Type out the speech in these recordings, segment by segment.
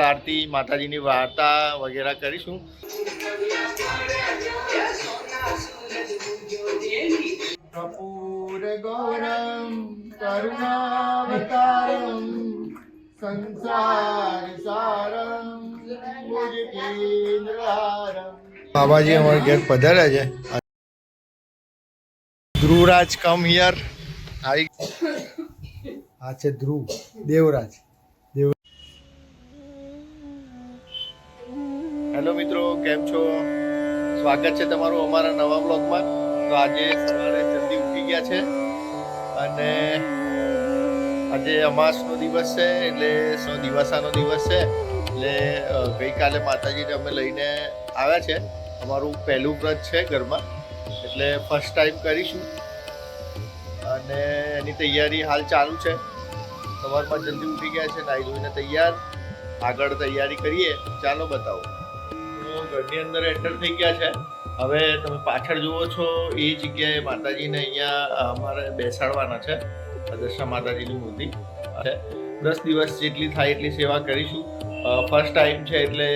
આરતી માતાજીની વાર્તા વગેરે કરીશું. કપૂર ગૌરમ કરુણાવતારમ સંસાર સારમ બાબાજી અમારા ઘેર પધાર્યા છે. ધ્રુવરાજ કમ હિયર આવી આ છે ધ્રુવ, દેવરાજ. દેવ હેલો મિત્રો, કેમ છો? સ્વાગત છે તમારું અમારા નવા બ્લોગમાં. તો આજે સવારે જલ્દી ઉઠી ગયા છે અને આજે અમાસનો દિવસ છે, એટલે સો દિવાસાનો દિવસ છે. એટલે ગઈકાલે માતાજીને અમે લઈને આવ્યા છે. અમારું પહેલું વ્રત છે ઘરમાં. એટલે ફર્સ્ટ ટાઈમ કરીશું. અને એની તૈયારી હાલ ચાલુ છે. સવારમાં જલ્દી ઉઠી ગયા છે, નાહી ધોઈને તૈયાર. આગળ તૈયારી કરીએ. ચાલો બતાવો. ઘરની અંદર એન્ટર થઈ ગયા છે. હવે તમે પાછળ જુઓ છો, એ જગ્યાએ માતાજીને અહીંયા અમારે બેસાડવાના છે. દશા માતાજીની મૂર્તિ. દસ દિવસ જેટલી થાય એટલી સેવા કરીશું. ફર્સ્ટ ટાઈમ છે એટલે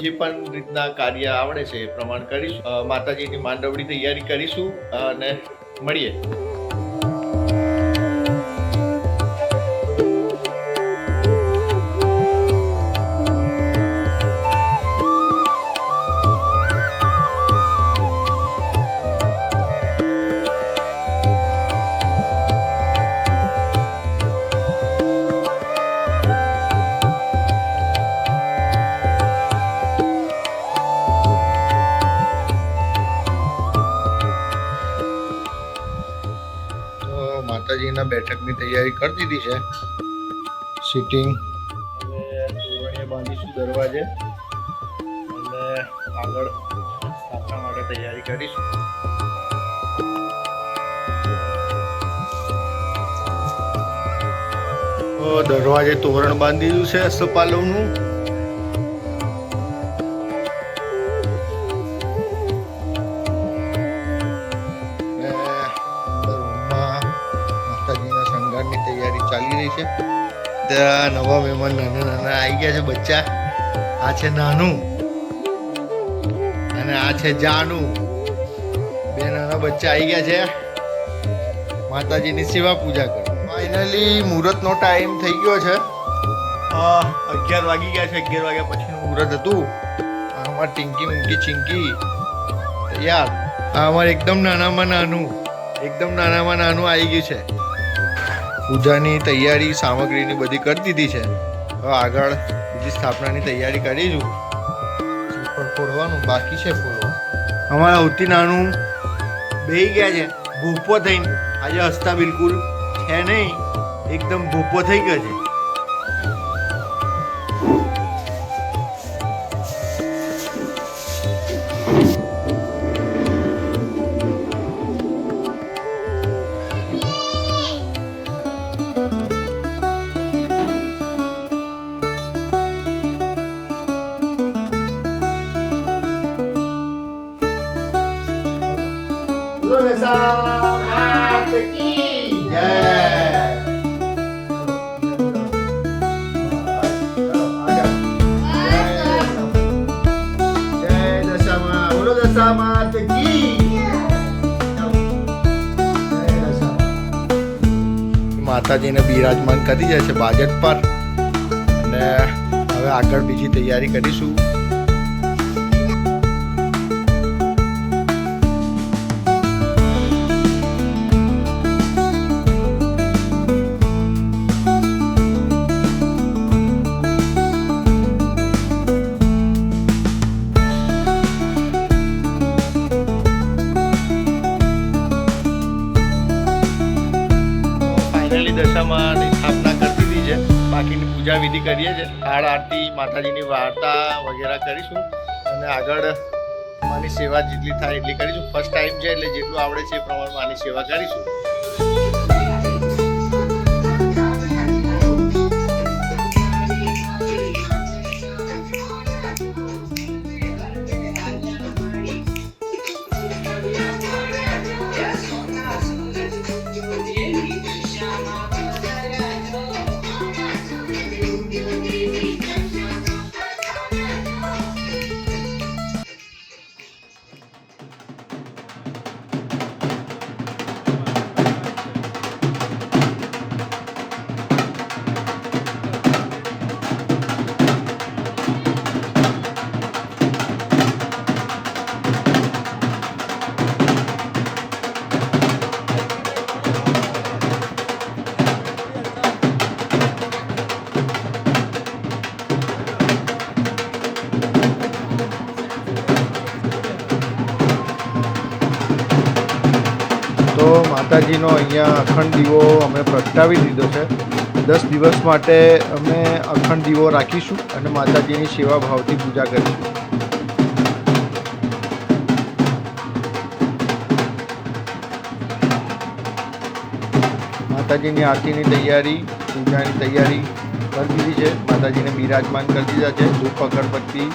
જે પણ રીતના કાર્ય આવડે છે એ પ્રમાણે કરીશું. માતાજીની માંડવડી તૈયારી કરીશું અને મળીએ. તૈયારી કરી દીધી છે. સિટિંગ હવે બાંધીશું દરવાજે. અને આગળ સ્થાપના માટે તૈયારી કરીશું. દરવાજે તોરણ બાંધી દીધું છે અસ્તપાલવનું. ચાલી છે. ત્યાં નવા મહેમાન નાના નાના આવી ગયા છે બચ્ચા. આ છે નાનું. અને આ છે જાનું. બે નાના બચ્ચા આવી ગયા છે. માતાજીની સેવા પૂજા કરો ફાઇનલી મુહૂર્તનો ટાઈમ થઈ ગયો છે. અગિયાર વાગી ગયા છે. અગિયાર વાગ્યા પછીનું મુહૂર્ત હતું. આમાં ટીંકી મીંકી ચીંકી તૈયાર આ અમારે એકદમ નાનામાં નાનું. એકદમ નાનામાં નાનું આવી ગયું છે. પૂજાની તૈયારી, સામગ્રીની બધી કરી દીધી છે. હવે આગળ બીજી સ્થાપનાની તૈયારી કરીશું શ્રીફળ ફોડવાનું બાકી છે ફોડવા અમારા સૌથી નાનું બે ગયા છે, ભૂપો થઈને. આજે હસતા બિલકુલ છે નહીં, એકદમ ભૂપો થઈ ગયો છે. માતાજીને બિરાજમાન કરી જાય છે બાજટ પર. અને હવે આગળ બીજી તૈયારી કરીશું. દશામાની સ્થાપના કરી દીધી છે બાકીની પૂજા વિધિ કરીએ છીએ થાળ, આરતી, માતાજીની વાર્તા વગેરે કરીશું. અને આગળ માની સેવા જેટલી થાય એટલી કરીશું. ફર્સ્ટ ટાઈમ છે એટલે જેટલું આવડે છે એ પ્રમાણે માની સેવા કરીશું. માતાજીનો અહીંયા અખંડ દીવો અમે પ્રગટાવી દીધો છે. દસ દિવસ માટે અમે અખંડ દીવો રાખીશું અને માતાજીની સેવા ભાવથી પૂજા કરીશું. માતાજીની આરતીની તૈયારી, પૂજાની તૈયારી કરી દીધી છે. માતાજીને બિરાજમાન કરી દીધા છે. ધૂપ, અગરબત્તી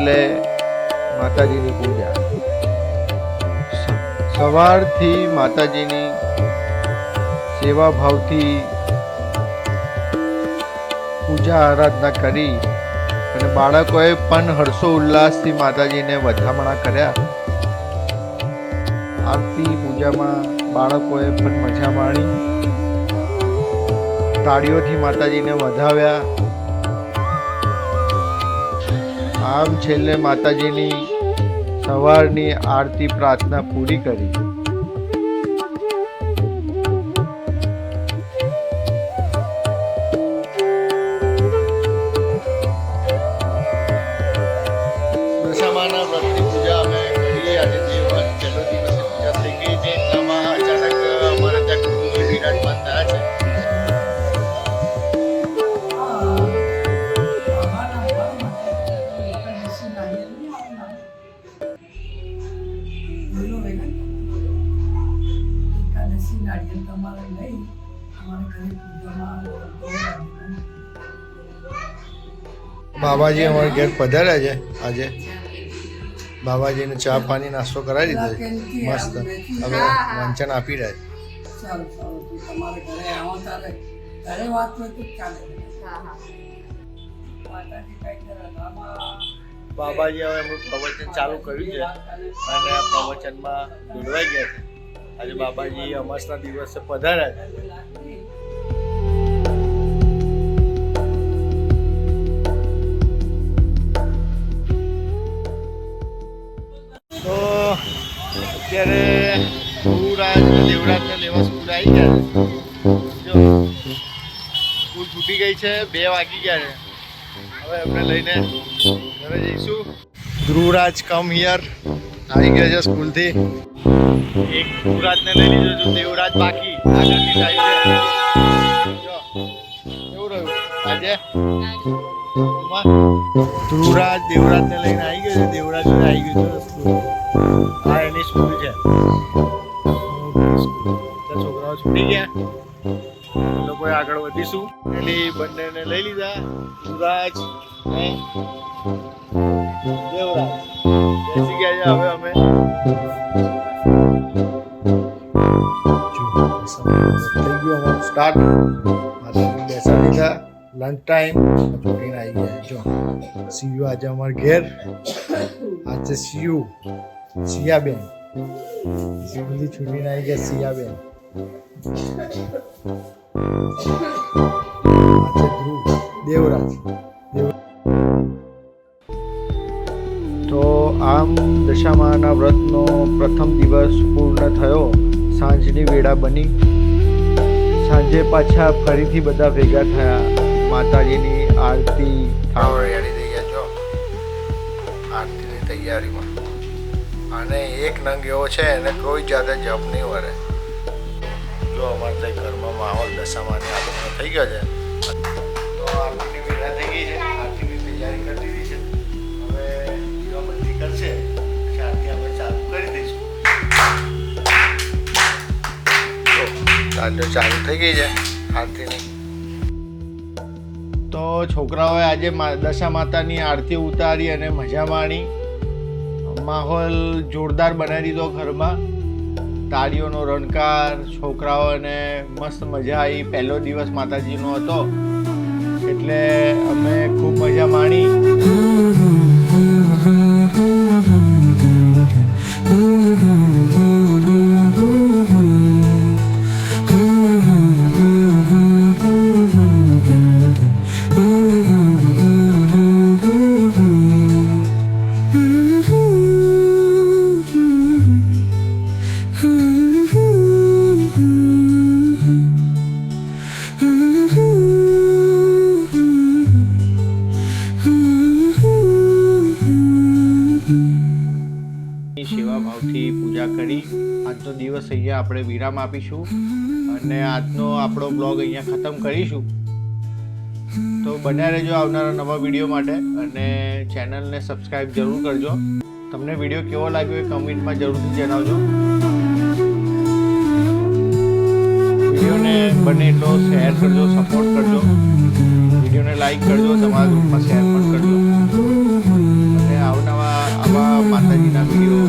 એટલે માતાજીની પૂજા. સવારથી માતાજીની સેવા ભાવથી પૂજા આરાધના કરી અને બાળકોએ પણ હર્ષો ઉલ્લાસથી માતાજીને વધામણા કર્યા. આરતી પૂજામાં બાળકોએ પણ મજા માણી. તાળીઓથી માતાજીને વધાવ્યા. આમ છેલ્લે માતાજીની સવારની આરતી પ્રાર્થના પૂરી કરી. બાબાજી અમારા ઘેર પધાર્યા છે આજે. બાબાજીને ચા પાણી નાસ્તો કરાવી દીધો મસ્ત. હવે વાંચન આપી રહ્યા છે. બાબાજી હવે એમનું પ્રવચન ચાલુ કર્યું છે અને આ પ્રવચનમાં જોડવાઈ ગયા છે. આજે બાબાજી અમાસના દિવસે પધાર્યા છે. લેવા સ્કૂલ છૂટી ગઈ છે, બે વાગી ગયા છે. હવે એમને લઈને ઘરે જઈશું. ધ્રુવરાજ કમ હિયર આવી ગયા છે સ્કૂલથી. એક ધ્રુવરાજને લઈ લીધો છું, દેવરાજ બાકી. કેવું રહ્યું? આજે? ધ્રુવરાજ ધ્રુવરાજ, દેવરાજને લઈને આવી ગયો છે, દેવરાજ આવી ગયો છે આ એની સ્કૂલ છે. બધા છોકરાઓ છૂટી ગયા. એ લોકોએ આગળ વધીશું. પેલી બંનેને લઈ લીધા. ધ્રુવરાજ ને દેવરાજ. બેસી ગયા છે હવે અમે થઈ ગયું અમારું સ્ટાર્ટ. માતાજી બેસા દીધા. લંચ ટાઈમ છૂટીને આવી ગયા. જો સીયુ આજે અમાર ઘેર. આજે સીયુ સિયાબેન. સ્કૂલથી છૂટીને આવી ગયા સિયાબેન. આજે ધ્રુવ દેવરાજ. દેવ- તો આમ દશામાના વ્રતનો પ્રથમ દિવસ પૂર્ણ થયો. સાંજની વેળા બની. સાંજે પાછા ફરીથી બધા ભેગા થયા. માતાજીની આરતી આરતીની તૈયારીમાં. અને એક નંગ એવો છે, એને કોઈ જાતે જપ નહીં વરે. જો અમારે ત્યાં ઘરમાં માહોલ દશામાની આરતીનો થઈ ગયો છે. તો આરતીની વેળા થઈ ગઈ છે. આરતીની તૈયારી કરી દીધી છે. હવે દીવાબત્તી કરશે. પછી આરતી આપણે ચાલુ કરી દઈશું. તાજો ચાલુ થઈ ગઈ છે આરતીની. તો છોકરાઓએ આજે મા- દશા માતાની આરતી ઉતારી અને મજા માણી. માહોલ જોરદાર બનાવી દીધો ઘરમાં. તાળીઓનો રણકાર છોકરાઓને મસ્ત મજા આવી પહેલો દિવસ માતાજીનો હતો એટલે અમે ખૂબ મજા માણી કરી. આજનો દિવસ અહીંયા આપણે વિરામ આપીશું. અને આજનો આપણો બ્લોગ અહીંયા ખતમ કરીશું. તો બન્યા રહેજો આવનારા નવા વીડિયો માટે. અને ચેનલને સબસ્ક્રાઈબ જરૂર કરજો. તમને વીડિયો કેવો લાગ્યો એ કમેન્ટમાં જરૂરથી જણાવજો. વિડીયોને બને એટલો શેર કરજો સપોર્ટ કરજો. વિડીયોને લાઈક કરજો, તમારા ગ્રુપમાં શેર પણ કરજો. અને આવનવા આવા માતાજીના વીડિયો